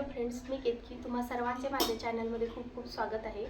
Hello friends मी केतकी. तुम्हा सर्वांचे माझ्या चॅनलमध्ये खूप खूप स्वागत आहे.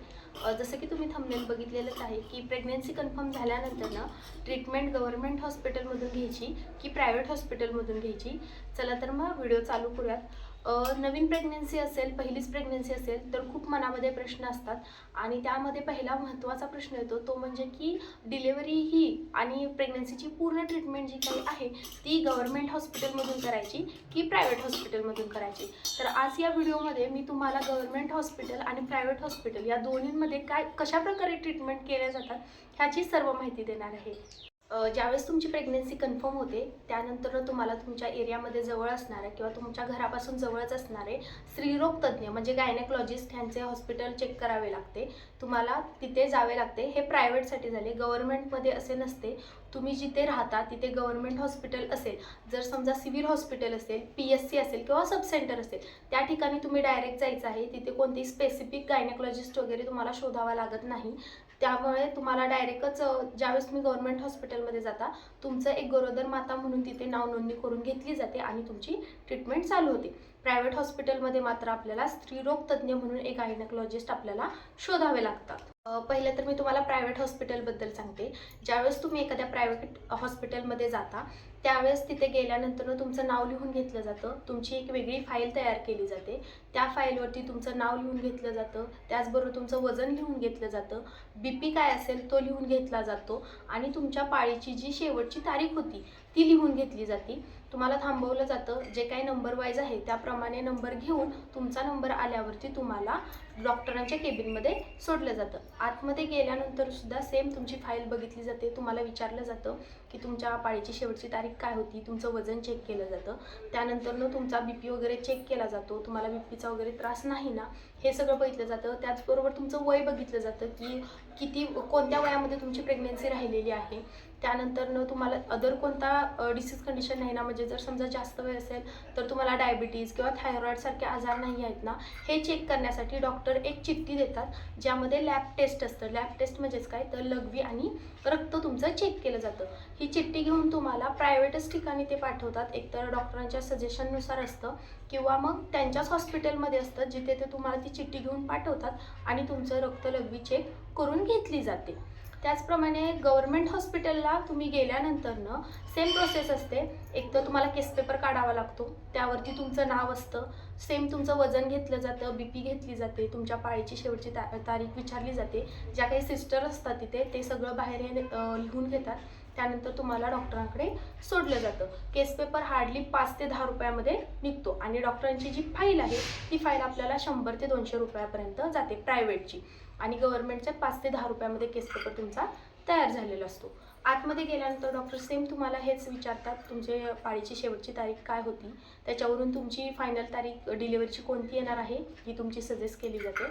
जसं की तुम्ही थंबनेल बघितलेलंच आहे की प्रेग्नेन्सी कन्फर्म झाल्यानंतर ना ट्रीटमेंट गव्हर्नमेंट हॉस्पिटलमधून घ्यायची की प्रायव्हेट हॉस्पिटलमधून घ्यायची? चला तर मग व्हिडिओ चालू करूयात. नवीन प्रेग्नेन्सी असेल पहिलीच प्रेग्नेन्सी असेल तर खूप मनामध्ये प्रश्न असतात. आणि त्यामध्ये पहिला महत्त्वाचा प्रश्न येतो तो म्हणजे की डिलेवरी ही आणि प्रेग्नेन्सीची पूर्ण ट्रीटमेंट जी काही आहे ती गव्हर्नमेंट हॉस्पिटलमधून करायची की प्रायव्हेट हॉस्पिटलमधून करायची? तर आज या व्हिडिओमध्ये मी तुम्हाला गव्हर्नमेंट हॉस्पिटल आणि प्रायव्हेट हॉस्पिटल या दोन्हींमध्ये काय कशाप्रकारे ट्रीटमेंट केल्या जातात ह्याची सर्व माहिती देणार आहे. ज्यावेळेस तुमची प्रेग्नन्सी कन्फर्म होते त्यानंतर तुम्हाला तुमच्या एरियामध्ये जवळ असणारे किंवा तुमच्या घरापासून जवळच असणारे स्त्रीरोग तज्ज्ञ म्हणजे गायनेकॉलॉजिस्ट ह्यांचे हॉस्पिटल चेक करावे लागते. तुम्हाला तिथे जावे लागते. हे प्रायव्हेटसाठी झाले. गव्हर्नमेंटमध्ये असे नसते. तुम्ही जिथे राहता तिथे गव्हर्नमेंट हॉस्पिटल असेल. जर समजा सिव्हिल हॉस्पिटल असेल पी एस सी असेल किंवा सब सेंटर असेल त्या ठिकाणी तुम्ही डायरेक्ट जायचं आहे. तिथे कोणतेही स्पेसिफिक गायनेकॉलॉजिस्ट वगैरे तुम्हाला शोधावा लागत नाही. त्यामुळे तुम्हाला डायरेक्टच ज्यावेळेस तुम्ही गव्हर्नमेंट हॉस्पिटलमध्ये जाता तुमचं एक गरोदर माता म्हणून तिथे नाव नोंदणी करून घेतली जाते आणि तुमची ट्रीटमेंट चालू होते. प्रायव्हेट हॉस्पिटलमध्ये मात्र आपल्याला स्त्रीरोग तज्ज्ञ म्हणून एक गायनेकॉलॉजिस्ट आपल्याला शोधावे लागतात. पहिले पहिलं तर मी तुम्हाला प्रायव्हेट हॉस्पिटलबद्दल सांगते. ज्यावेळेस तुम्ही एखाद्या प्रायव्हेट हॉस्पिटलमध्ये जाता त्यावेळेस तिथे गेल्यानंतर तुमचं नाव लिहून घेतलं जातं. तुमची एक वेगळी फाईल तयार केली जाते. त्या फाईलवरती तुमचं नाव लिहून घेतलं जातं. त्याचबरोबर तुमचं वजन लिहून घेतलं जातं. बी पी काय असेल तो लिहून घेतला जातो. आणि तुमच्या पाळीची जी शेवटची तारीख होती ती लिहून घेतली जाते. तुम्हाला थांबवलं जातं. जे काही नंबर वाईज आहे त्याप्रमाणे नंबर घेऊन तुमचा नंबर आल्यावरती तुम्हाला डॉक्टरांच्या केबिनमध्ये सोडलं जातं. आतमध्ये गेल्यानंतर सुद्धा सेम तुमची फाईल बघितली जाते. तुम्हाला विचारलं जातं की तुमच्या पाळीची शेवटची तारीख काय होती? तुमचं वजन चेक केलं जातं. त्यानंतरनं तुमचा बी पी वगैरे चेक केला जातो. तुम्हाला बी पीचा वगैरे त्रास नाही ना? हे सगळं बघितलं जातं. त्याचबरोबर तुमचं वय बघितलं जातं की किती कोणत्या वयामध्ये तुमची प्रेग्नेन्सी राहिलेली आहे? त्यानंतरनं तुम्हाला अदर कोणता डिसीज कंडिशन नाही ना? म्हणजे जर समजा जास्त वय असेल तर तुम्हाला डायबिटीज किंवा थायरॉईडसारखे आजार नाही आहेत ना? हे चेक करण्यासाठी डॉक्टर एक चिठ्ठी देतात ज्यामध्ये लॅब टेस्ट असतं. लॅब टेस्ट म्हणजेच काय? तर लघवी आणि रक्त तुमचं चेक केलं जातं. ही चिठ्ठी घेऊन तुम्हाला प्रायव्हेटच ठिकाणी ते पाठवतात. एकतर डॉक्टरांच्या सजेशननुसार असतं किंवा मग त्यांच्याच हॉस्पिटलमध्ये असतं जिथे ते तुम्हाला ती चिठ्ठी घेऊन पाठवतात आणि तुमचं रक्त लघवी चेक करून घेतली जाते. त्याचप्रमाणे गव्हर्नमेंट हॉस्पिटलला तुम्ही गेल्यानंतरनं सेम प्रोसेस असते. एक तर तुम्हाला केस पेपर काढावा लागतो. त्यावरती तुमचं नाव असतं. सेम तुमचं वजन घेतलं जातं बी पी घेतली जाते तुमच्या पाळीची शेवटची ता तारीख विचारली जाते. ज्या काही सिस्टर असतात तिथे ते सगळं बाहेर लिहून घेतात. त्यानंतर तुम्हाला डॉक्टरांकडे सोडलं जातं. केस पेपर हार्डली पाच ते दहा रुपयामध्ये निघतो. आणि डॉक्टरांची जी फाईल आहे ती फाईल आपल्याला शंभर ते दोनशे रुपयापर्यंत जाते प्रायव्हेटची आणि गव्हर्नमेंटच्या पाच ते दहा रुपयामध्ये केस पेपर तुमचा तयार झालेला असतो. आतमध्ये गेल्यानंतर डॉक्टर सेम तुम्हाला हेच विचारतात तुमचे पाळीची शेवटची तारीख काय होती? त्याच्यावरून तुमची फायनल तारीख डिलिव्हरीची कोणती येणार आहे ही तुमची सजेस्ट केली जाते.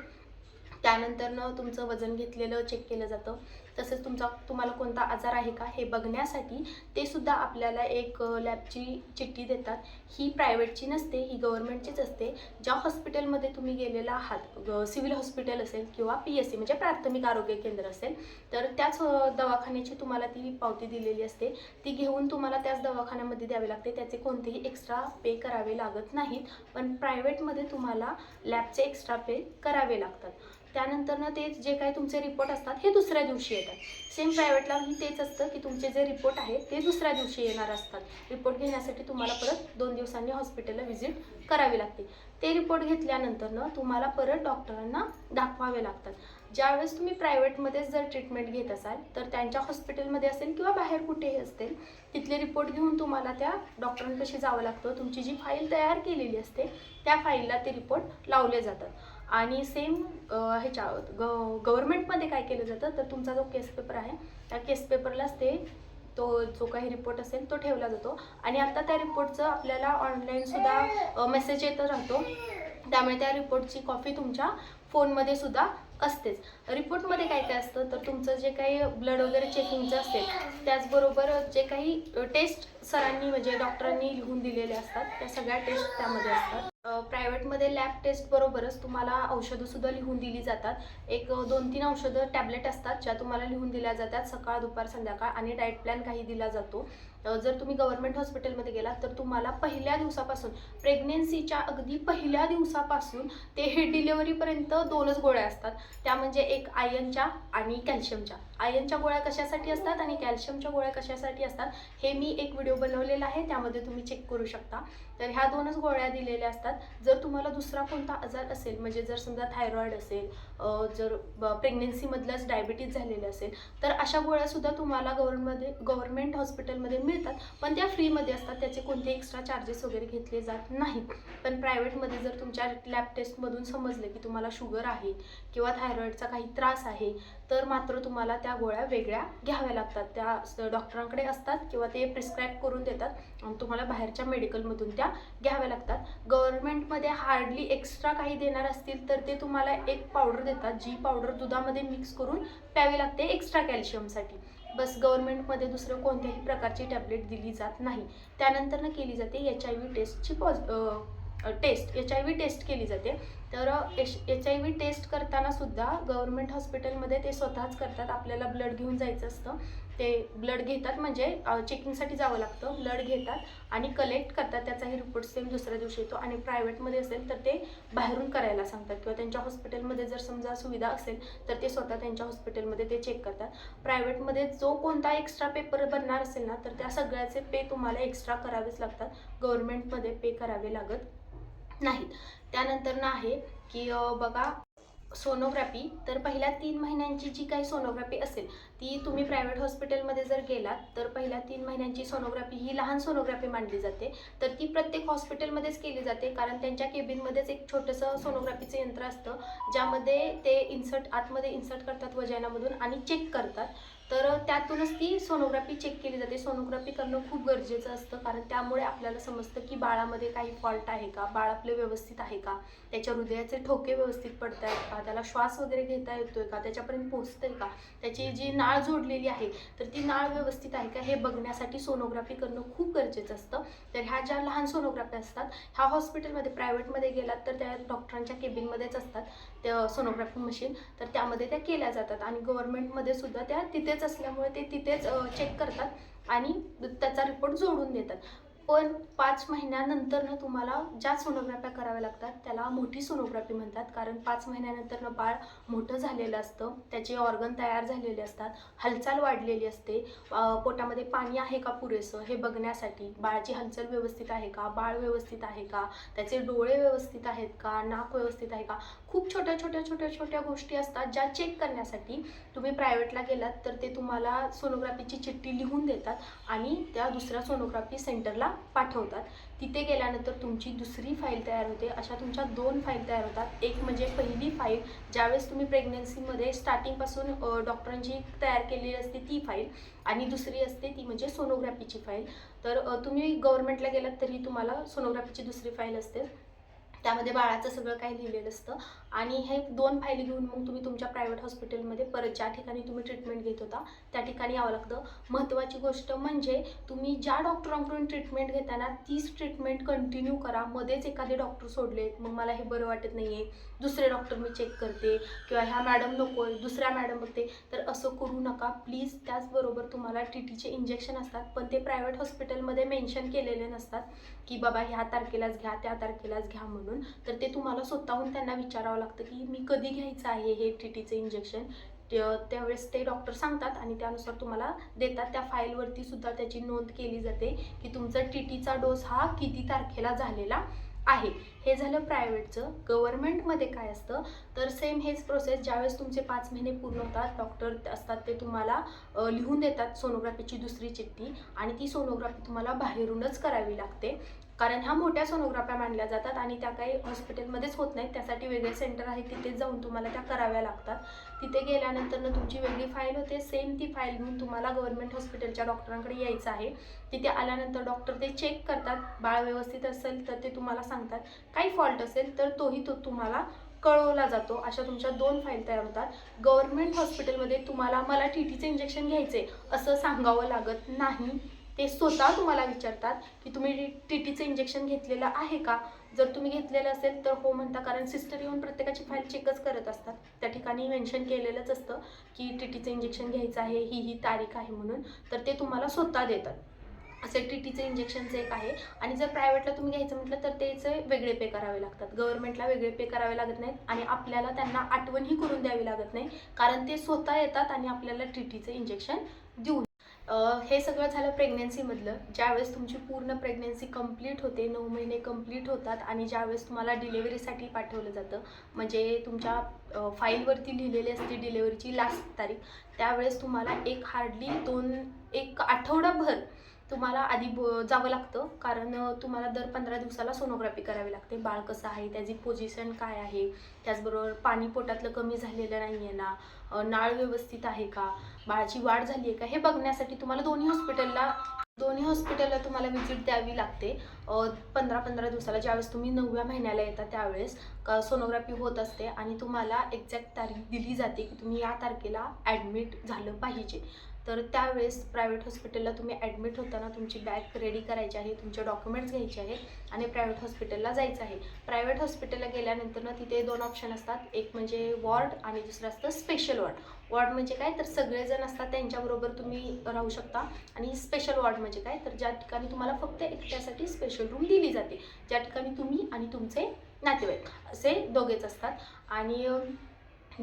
त्यानंतरनं तुमचं वजन घेतलेलं चेक केलं जातं. तसेच तुमचा तुम्हाला कोणता आजार आहे का हे बघण्यासाठी ते सुद्धा आपल्याला एक लॅबची चिठ्ठी देतात. ही प्रायव्हेटची नसते ही गव्हर्नमेंटचीच असते. ज्या हॉस्पिटलमध्ये तुम्ही गेलेला आहात सिव्हिल हॉस्पिटल असेल किंवा पी एस सी म्हणजे प्राथमिक आरोग्य केंद्र असेल तर त्याच दवाखान्याची तुम्हाला ती पावती दिलेली असते. ती घेऊन तुम्हाला त्याच दवाखान्यामध्ये द्यावी लागते. त्याचे कोणतेही एक्स्ट्रा पे करावे लागत नाहीत पण प्रायव्हेटमध्ये तुम्हाला लॅबचे एक्स्ट्रा पे करावे लागतात. त्यानंतरनं ते जे काही तुमचे रिपोर्ट असतात हे दुसऱ्या दिवशी येतात. सेम प्रायव्हेटलाही तेच असतं की तुमचे जे रिपोर्ट आहेत ते दुसऱ्या दिवशी येणार असतात. रिपोर्ट घेण्यासाठी तुम्हाला परत दोन दिवसांनी हॉस्पिटलला व्हिजिट करावी लागते. ते रिपोर्ट घेतल्यानंतरनं तुम्हाला परत डॉक्टरांना दाखवावे लागतात. ज्यावेळेस तुम्ही प्रायव्हेटमध्येच जर ट्रीटमेंट घेत असाल तर त्यांच्या हॉस्पिटलमध्ये असेल किंवा बाहेर कुठेही असेल तिथले रिपोर्ट घेऊन तुम्हाला त्या डॉक्टरांपाशी जावं लागतं. तुमची जी फाईल तयार केलेली असते त्या फाईलला ते रिपोर्ट लावले जातात. आणि सेम ह्याच्या ग गव्हर्नमेंटमध्ये काय केलं जातं तर तुमचा जो केस पेपर आहे त्या केस पेपरलाच ते तो जो काही रिपोर्ट असेल तो ठेवला जातो. आणि आता त्या रिपोर्टचं आपल्याला ऑनलाईनसुद्धा मेसेज येत राहतो. त्यामुळे त्या रिपोर्टची कॉपी तुमच्या फोनमध्ये सुद्धा असतेच. रिपोर्टमध्ये काय काय असतं तर तुमचं जे काही ब्लड वगैरे चेकिंगचं असेल त्याचबरोबर जे काही टेस्ट सरांनी म्हणजे डॉक्टरांनी लिहून दिलेले असतात. त्या सगळ्या टेस्ट त्यामध्ये असतात. प्रायव्हेटमध्ये लॅब टेस्ट बरोबरच तुम्हाला औषधंसुद्धा लिहून दिली जातात. एक दोन तीन औषधं टॅबलेट असतात ज्या तुम्हाला लिहून दिल्या जातात सकाळ दुपार संध्याकाळ आणि डाएट प्लॅन काही दिला जातो. जर तुम्ही गव्हर्नमेंट हॉस्पिटलमध्ये गेलात तर तुम्हाला पहिल्या दिवसापासून प्रेग्नेन्सीच्या अगदी पहिल्या दिवसापासून ते हे डिलेवरीपर्यंत दोनच गोळ्या असतात. त्या म्हणजे एक आयनच्या आणि कॅल्शियमच्या आयनच्या गोळ्या कशासाठी असतात आणि कॅल्शियमच्या गोळ्या कशासाठी असतात हे मी एक व्हिडिओ बनवलेला आहे त्यामध्ये तुम्ही चेक करू शकता. तर ह्या दोनच गोळ्या दिलेल्या असतात. जर तुम्हाला दुसरा कोणता आजार असेल म्हणजे जर समजा थायरॉईड असेल जर प्रेग्नेन्सीमधल्याच डायबिटीज झालेले असेल तर अशा गोळ्यासुद्धा तुम्हाला गव्हर्नमध्ये गव्हर्नमेंट हॉस्पिटलमध्ये मिळतात. पण त्या फ्रीमध्ये असतात त्याचे कोणते एक्स्ट्रा चार्जेस वगैरे घेतले जात नाहीत. पण प्रायव्हेटमध्ये जर तुमच्या लॅब टेस्टमधून समजलं की तुम्हाला शुगर आहे किंवा थायरॉईडचा काही त्रास आहे तर मात्र तुम्हाला त्या गोळ्या वेगळ्या घ्याव्या लागतात. त्या डॉक्टरांकडे असतात किंवा ते प्रिस्क्राईब करून देतात आणि तुम्हाला बाहेरच्या मेडिकलमधून त्या घ्याव्या लागतात. गव्हर्नमेंटमध्ये हार्डली एक्स्ट्रा काही देणार असतील तर ते तुम्हाला एक पावडर देतात जी पावडर दुधामध्ये मिक्स करून प्यावी लागते एक्स्ट्रा कॅल्शियमसाठी बस गव्हर्नमेंटमध्ये दुसरं कोणत्याही प्रकारची टॅबलेट दिली जात नाही. त्यानंतरनं केली जाते एच आय व्ही टेस्टची pause test H I V test केली जाते. तर H H I V test करताना सुद्धा गव्हर्नमेंट हॉस्पिटलमध्ये ते स्वतःच करतात. आपल्याला ब्लड घेऊन जायचं असतं. ते ब्लड घेतात म्हणजे चेकिंगसाठी जावं लागतं. ब्लड घेतात आणि कलेक्ट करतात. त्याचाही रिपोर्ट सेम दुसऱ्या दिवशी येतो. आणि प्रायव्हेटमध्ये असेल तर ते बाहेरून करायला सांगतात. किंवा त्यांच्या हॉस्पिटलमध्ये जर समजा सुविधा असेल तर ते स्वतः त्यांच्या हॉस्पिटलमध्ये ते चेक करतात. प्रायव्हेटमध्ये जो कोणता एक्स्ट्रा पेपर बनणार असेल ना तर त्या सगळ्याचे पे तुम्हाला एक्स्ट्रा करावेच लागतात. गव्हर्नमेंटमध्ये पे करावे लागत नाहीत. त्यानंतर ना आहे की बघा सोनोग्राफी तर पहिल्या तीन महिन्यांची जी काही सोनोग्राफी असेल ती तुम्ही प्रायव्हेट हॉस्पिटलमध्ये जर गेलात तर पहिल्या तीन महिन्यांची सोनोग्राफी ही लहान सोनोग्राफी मानली जाते. तर ती प्रत्येक हॉस्पिटलमध्येच केली जाते कारण त्यांच्या केबिनमध्येच एक छोटंसं सोनोग्राफीचं यंत्र असतं ज्यामध्ये ते इन्सर्ट आतमध्ये इन्सर्ट करतात वजनामधून आणि चेक करतात. तर त्यातूनच ती सोनोग्राफी चेक केली जाते. सोनोग्राफी करणं खूप गरजेचं असतं कारण त्यामुळे आपल्याला समजतं की बाळामध्ये काही फॉल्ट आहे का? बाळ आपलं व्यवस्थित आहे का? त्याच्या हृदयाचे ठोके व्यवस्थित पडत आहेत का? त्याला श्वास वगैरे घेता येतोय का? त्याच्यापर्यंत पोचतंय का? त्याची जी नाळ जोडलेली आहे तर ती नाळ व्यवस्थित आहे का? हे बघण्यासाठी सोनोग्राफी करणं खूप गरजेचं असतं. तर ह्या ज्या लहान सोनोग्राफी असतात ह्या हॉस्पिटलमध्ये प्रायव्हेटमध्ये गेलात तर त्या डॉक्टरांच्या केबिनमध्येच असतात त्या सोनोग्राफी मशीन तर त्यामध्ये त्या केल्या जातात आणि गव्हर्नमेंटमध्ये सुद्धा त्या तिथेच तिथेच असल्यामुळे ते तिथेच चेक करतात आणि त्याचा रिपोर्ट जोडून देतात. पण पाच महिन्यानंतरनं तुम्हाला ज्या सोनोग्राफ्या कराव्या लागतात त्याला मोठी सोनोग्राफी म्हणतात. कारण पाच महिन्यानंतरनं बाळ मोठं झालेलं असतं त्याचे ऑर्गन तयार झालेले असतात हालचाल वाढलेली असते. पोटामध्ये पाणी आहे का पुरेसं हे बघण्यासाठी बाळाची हालचाल व्यवस्थित आहे का बाळ व्यवस्थित आहे का त्याचे डोळे व्यवस्थित आहेत का नाक व्यवस्थित आहे का खूप छोट्या छोट्या छोट्या छोट्या गोष्टी असतात ज्या चेक करण्यासाठी तुम्ही प्रायव्हेटला गेलात तर ते तुम्हाला सोनोग्राफीची चिठ्ठी लिहून देतात आणि त्या दुसऱ्या सोनोग्राफी सेंटरला पाठवतात. तिथे गेल्यानंतर तुमची दुसरी फाईल तयार होते. अशा तुमच्या दोन फाईल तयार होतात. एक म्हणजे पहिली फाईल ज्यावेळेस तुम्ही प्रेग्नन्सीमध्ये स्टार्टिंगपासून डॉक्टरांची तयार केलेली असते ती फाईल आणि दुसरी असते ती म्हणजे सोनोग्राफीची फाईल तर तुम्ही गव्हर्नमेंटला गेलात तरी तुम्हाला सोनोग्राफीची दुसरी फाईल असते. त्यामध्ये बाळाचं सगळं काही लिहिलेलं असतं. आणि हे दोन फायली घेऊन मग तुम्ही तुमच्या प्रायव्हेट हॉस्पिटलमध्ये परत ज्या ठिकाणी तुम्ही ट्रीटमेंट घेत होता त्या ठिकाणी यावं लागतं. महत्त्वाची गोष्ट म्हणजे तुम्ही ज्या डॉक्टरांकडून ट्रीटमेंट घेताना तीच ट्रीटमेंट कंटिन्यू करा. मध्येच एखादे डॉक्टर सोडलेत मग मला हे बरं वाटत नाही आहे दुसरे डॉक्टर मी चेक करते किंवा ह्या मॅडम नको आहे दुसऱ्या मॅडम बघते. तर असं करू नका. प्लीज त्याचबरोबर तुम्हाला टी टीचे इंजेक्शन असतात पण ते प्रायव्हेट हॉस्पिटलमध्ये मेन्शन केलेले नसतात की बाबा ह्या तारखेलाच घ्या त्या तारखेलाच घ्या म्हणून. तर ते तुम्हाला स्वतःहून त्यांना विचारावं लागतं की मी कधी घ्यायचं आहे हे टी टीचं इंजेक्शन त्यावेळेस ते डॉक्टर सांगतात आणि त्यानुसार तुम्हाला देतात. त्या फाईलवरती सुद्धा त्याची नोंद केली जाते की तुमचा टी टीचा डोस हा किती तारखेला झालेला आहे. हे झालं प्रायव्हेटचं गव्हर्नमेंटमध्ये काय असतं? तर सेम हेच प्रोसेस ज्यावेळेस तुमचे पाच महिने पूर्ण होतात डॉक्टर असतात ते तुम्हाला लिहून देतात सोनोग्राफीची दुसरी चिठ्ठी आणि ती सोनोग्राफी तुम्हाला बाहेरूनच करावी लागते. कारण ह्या मोठ्या सोनोग्राफ्या मानल्या जातात आणि त्या काही हॉस्पिटलमध्येच होत नाहीत. त्यासाठी वेगळे सेंटर आहे तिथे जाऊन तुम्हाला त्या कराव्या लागतात. तिथे गेल्यानंतर तुमची वेगळी फाईल होते. सेम ती फाईल घेऊन तुम्हाला गव्हर्नमेंट हॉस्पिटलच्या डॉक्टरांकडे यायचं आहे. तिथे आल्यानंतर डॉक्टर ते चेक करतात. बाळ व्यवस्थित असेल तर ते तुम्हाला सांगतात. काही फॉल्ट असेल तर तोही तो तुम्हाला कळवला जातो. अशा तुमच्या दोन फाईल तयार होतात. गव्हर्नमेंट हॉस्पिटलमध्ये तुम्हाला मला टी टीचं इंजेक्शन घ्यायचे असं सांगावं लागत नाही. ते स्वतः तुम्हाला विचारतात की तुम्ही टी टीचं इंजेक्शन घेतलेलं आहे का? जर तुम्ही घेतलेलं असेल तर हो म्हणता कारण सिस्टर येऊन प्रत्येकाची फाईल चेकच करत असतात. त्या ठिकाणी मेन्शन केलेलंच असतं की टी टीचं इंजेक्शन घ्यायचं आहे ही ही तारीख आहे म्हणून. तर ते तुम्हाला स्वतः देतात. असे टी टीचं इंजेक्शनचं एक आहे. आणि जर प्रायव्हेटला तुम्ही घ्यायचं म्हटलं तर त्याचे वेगळे पे करावे लागतात. गव्हर्नमेंटला वेगळे पे करावे लागत नाहीत आणि आपल्याला त्यांना आठवणही करून द्यावी लागत नाही. कारण ते स्वतः येतात आणि आपल्याला टी टीचं इंजेक्शन देऊन हे सगळं झालं प्रेग्नेन्सीमधलं ज्यावेळेस तुमची पूर्ण प्रेग्नेन्सी कंप्लीट होते नऊ महिने कंप्लीट होतात आणि ज्यावेळेस तुम्हाला डिलेवरीसाठी पाठवलं जातं म्हणजे तुमच्या फाईलवरती लिहिलेली असते डिलेवरीची लास्ट तारीख त्यावेळेस तुम्हाला एक हार्डली दोन एक आठवडाभर तुम्हाला आधी ब जावं लागतं कारण तुम्हाला दर पंधरा दिवसाला सोनोग्राफी करावी लागते. बाळ कसं आहे त्याची पोझिशन काय आहे त्याचबरोबर पाणी पोटातलं कमी झालेलं नाही आहे ना नाळ व्यवस्थित आहे का बाळाची वाढ झाली आहे का हे बघण्यासाठी तुम्हाला दोन्ही हॉस्पिटलला दोन्ही हॉस्पिटलला तुम्हाला व्हिजिट द्यावी लागते. पंधरा पंधरा दिवसाला ज्यावेळेस तुम्ही नवव्या महिन्याला येता त्यावेळेस का सोनोग्राफी होत असते आणि तुम्हाला एक्झॅक्ट तारीख दिली जाते की तुम्ही या तारखेला ॲडमिट झालं पाहिजे. तर त्यावेळेस प्रायव्हेट हॉस्पिटलला तुम्ही ॲडमिट होताना तुमची बॅग रेडी करायची आहे तुमचे डॉक्युमेंट्स घ्यायचे आहेत आणि प्रायव्हेट हॉस्पिटलला जायचं आहे. प्रायव्हेट हॉस्पिटलला गेल्यानंतर ना तिथे दोन ऑप्शन असतात. एक म्हणजे वॉर्ड आणि दुसरं असतं स्पेशल वॉर्ड वॉर्ड म्हणजे काय? तर सगळेजण असतात त्यांच्याबरोबर तुम्ही राहू शकता. आणि स्पेशल वॉर्ड म्हणजे काय? तर ज्या ठिकाणी तुम्हाला फक्त एकट्यासाठी स्पेशल रूम दिली जाते. ज्या ठिकाणी तुम्ही आणि तुमचे नातेवाईक असे दोघेच असतात. आणि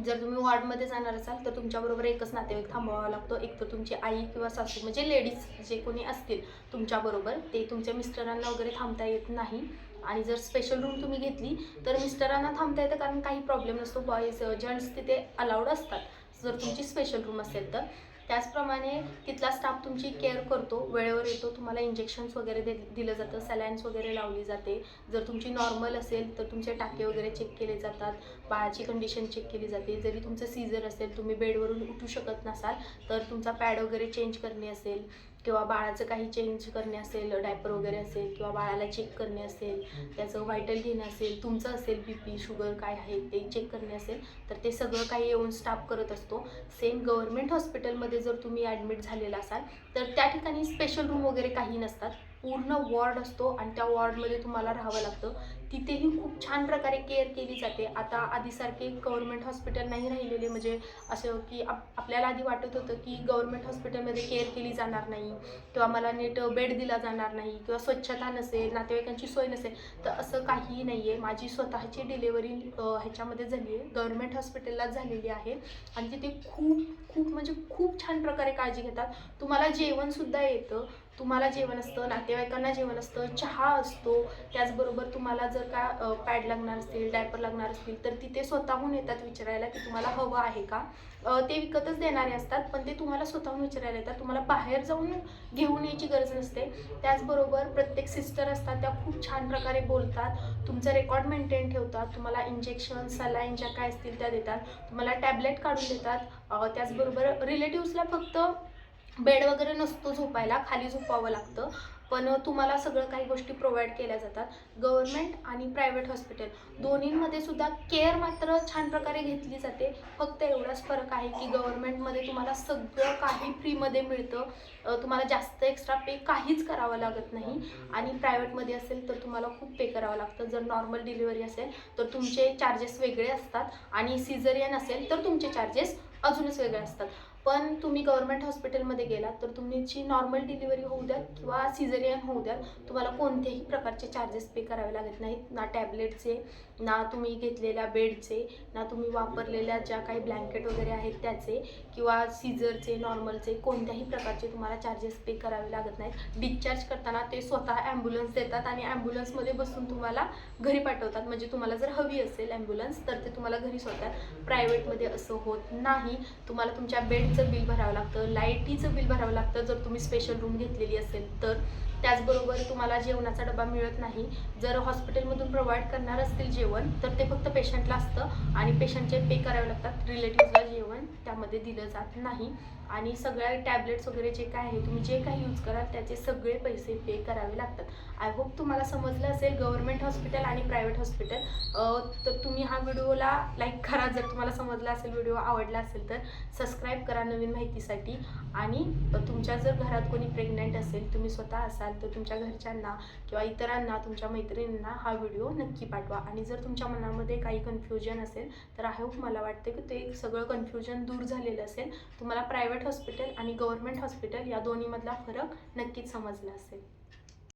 जर तुम्ही वॉर्डमध्ये जाणार असाल तर तुमच्याबरोबर एकच नातेवाईक थांबवावा लागतो. एक तर तुमची आई किंवा सासू म्हणजे लेडीज जे कोणी असतील तुमच्याबरोबर ते तुमच्या मिस्टरांना वगैरे थांबता येत नाही. आणि जर स्पेशल रूम तुम्ही घेतली तर मिस्टरांना थांबता येतं कारण काही प्रॉब्लेम नसतो. बॉईज जेंट्स uh, तिथे अलाउड असतात. जर तुमची स्पेशल रूम असेल तर. त्याचप्रमाणे तिथला स्टाफ तुमची केअर करतो वेळेवर येतो तुम्हाला इंजेक्शन्स वगैरे दे दिलं जातं सलाईन्स वगैरे लावली जाते. जर तुमची नॉर्मल असेल तर तुमचे टाके वगैरे चेक केले जातात बाळाची कंडिशन चेक केली जाते. जरी तुमचं सीझर असेल तुम्ही बेडवरून उठू शकत नसाल तर तुमचा पॅड वगैरे चेंज करणे असेल. किंवा बाळाचं काही चेंज करणे असेल डायपर वगैरे असेल किंवा बाळाला चेक करणे असेल त्याचं व्हायटल घेणं असेल तुमचं असेल बी पी शुगर काय आहे ते चेक करणे असेल तर ते सगळं काही येऊन स्टाफ करत असतो. सेम गव्हर्मेंट हॉस्पिटलमध्ये जर तुम्ही ॲडमिट झालेला असाल तर त्या ठिकाणी स्पेशल रूम वगैरे काही नसतात. पूर्ण वॉर्ड असतो आणि त्या वॉर्डमध्ये तुम्हाला राहावं लागतं. तिथेही खूप छान प्रकारे केअर केली जाते. आता आधीसारखे गव्हर्नमेंट हॉस्पिटल नाही राहिलेले. म्हणजे असं की आप आपल्याला आधी वाटत होतं की गव्हर्नमेंट हॉस्पिटलमध्ये केअर केली जाणार नाही. किंवा मला नीट बेड दिला जाणार नाही किंवा स्वच्छता नसेल नातेवाईकांची सोय नसेल तर असं काहीही नाही आहे माझी स्वतःची डिलेवरी ह्याच्यामध्ये झाली आहे. गव्हर्नमेंट हॉस्पिटललाच झालेली आहे. आणि तिथे खूप खूप म्हणजे खूप छान प्रकारे काळजी घेतात. तुम्हाला जे जेवणसुद्धा येतं. तुम्हाला जेवण असतं नातेवाईकांना जेवण असतं चहा असतो. त्याचबरोबर तुम्हाला जर का पॅड लागणार असतील डायपर लागणार असतील तर तिथे स्वतःहून येतात विचारायला की तुम्हाला हवं आहे का? ते विकतच देणारे असतात पण ते तुम्हाला स्वतःहून विचारायला येतात. तुम्हाला बाहेर जाऊन घेऊन यायची गरज नसते. त्याचबरोबर प्रत्येक सिस्टर असतात त्या खूप छान प्रकारे बोलतात. तुमचं रेकॉर्ड मेंटेन ठेवतात. तुम्हाला इंजेक्शन सलाईन ज्या काय असतील त्या देतात. तुम्हाला टॅबलेट काढून देतात. त्याचबरोबर रिलेटिव्सला फक्त बेड वगैरे नसतो झोपायला खाली झोपावं लागतं. पण तुम्हाला सगळं काही गोष्टी प्रोव्हाइड केल्या जातात. गव्हर्नमेंट आणि प्रायव्हेट हॉस्पिटल दोन्हींमध्ये सुद्धा केअर मात्र छान प्रकारे घेतली जाते. फक्त एवढाच फरक आहे की गव्हर्नमेंटमध्ये तुम्हाला सगळं काही फ्रीमध्ये मिळतं. तुम्हाला जास्त एक्स्ट्रा पे काहीच करावं लागत नाही. आणि प्रायव्हेटमध्ये असेल तर तुम्हाला खूप पे करावं लागतं. जर नॉर्मल डिलिव्हरी असेल तर तुमचे चार्जेस वेगळे असतात. आणि सिझरियन असेल तर तुमचे चार्जेस अजूनच वेगळे असतात. पण तुम्ही गव्हर्नमेंट हॉस्पिटलमध्ये गेलात तर तुमची नॉर्मल डिलिव्हरी होऊ द्यात किंवा सिझेरियन होऊ द्यात. तुम्हाला कोणतेही प्रकारचे चार्जेस पे करावे लागत नाहीत. ना टॅबलेटचे ना तुम्ही घेतलेल्या बेडचे ना तुम्ही वापरलेल्या ज्या काही ब्लँकेट वगैरे आहेत त्याचे किंवा सीझरचे नॉर्मलचे कोणत्याही प्रकारचे तुम्हाला चार्जेस पे करावे लागत नाहीत. डिस्चार्ज करताना ते स्वतः ॲम्ब्युलन्स देतात आणि ॲम्ब्युलन्समध्ये बसून तुम्हाला घरी पाठवतात. म्हणजे तुम्हाला जर हवी असेल ॲम्ब्युलन्स तर ते तुम्हाला घरी सोडतात. प्रायव्हेटमध्ये असं होत नाही. तुम्हाला तुमच्या बेडचं बिल भरावं लागतं लाईटीचं बिल भरावं लागतं. जर तुम्ही स्पेशल रूम घेतलेली असेल तर त्याचबरोबर तुम्हाला जेवणाचा डबा मिळत नाही. जर हॉस्पिटलमधून प्रोव्हाइड करणार असतील जेवण तर ते फक्त पेशंटला असतं आणि पेशंटचे पे करावे लागतात. रिलेटिव्हला जे त्यामध्ये दिलं जात नाही. आणि सगळ्या टॅबलेट्स वगैरे जे काय आहे तुम्ही जे काही यूज कराल त्याचे सगळे पैसे पे करावे लागतात. आय होप तुम्हाला समजलं असेल गव्हर्नमेंट हॉस्पिटल आणि प्रायव्हेट हॉस्पिटल तर तुम्ही हा व्हिडिओला लाईक करा. जर तुम्हाला समजला असेल व्हिडिओ आवडला असेल तर सबस्क्राईब करा नवीन माहितीसाठी. आणि तुमच्या जर घरात कोणी प्रेग्नंट असेल तुम्ही स्वतः असाल तर तुमच्या घरच्यांना किंवा इतरांना तुमच्या मैत्रिणींना हा व्हिडिओ नक्की पाठवा. आणि जर तुमच्या मनामध्ये काही कन्फ्युजन असेल तर आय होप मला वाटते की ते सगळं कन्फ्युजन दूर दूर झालेलं असेल तुम्हाला प्रायव्हेट हॉस्पिटल आणि गव्हर्नमेंट हॉस्पिटल या दोन्हीमधला फरक नक्कीच समजला असेल.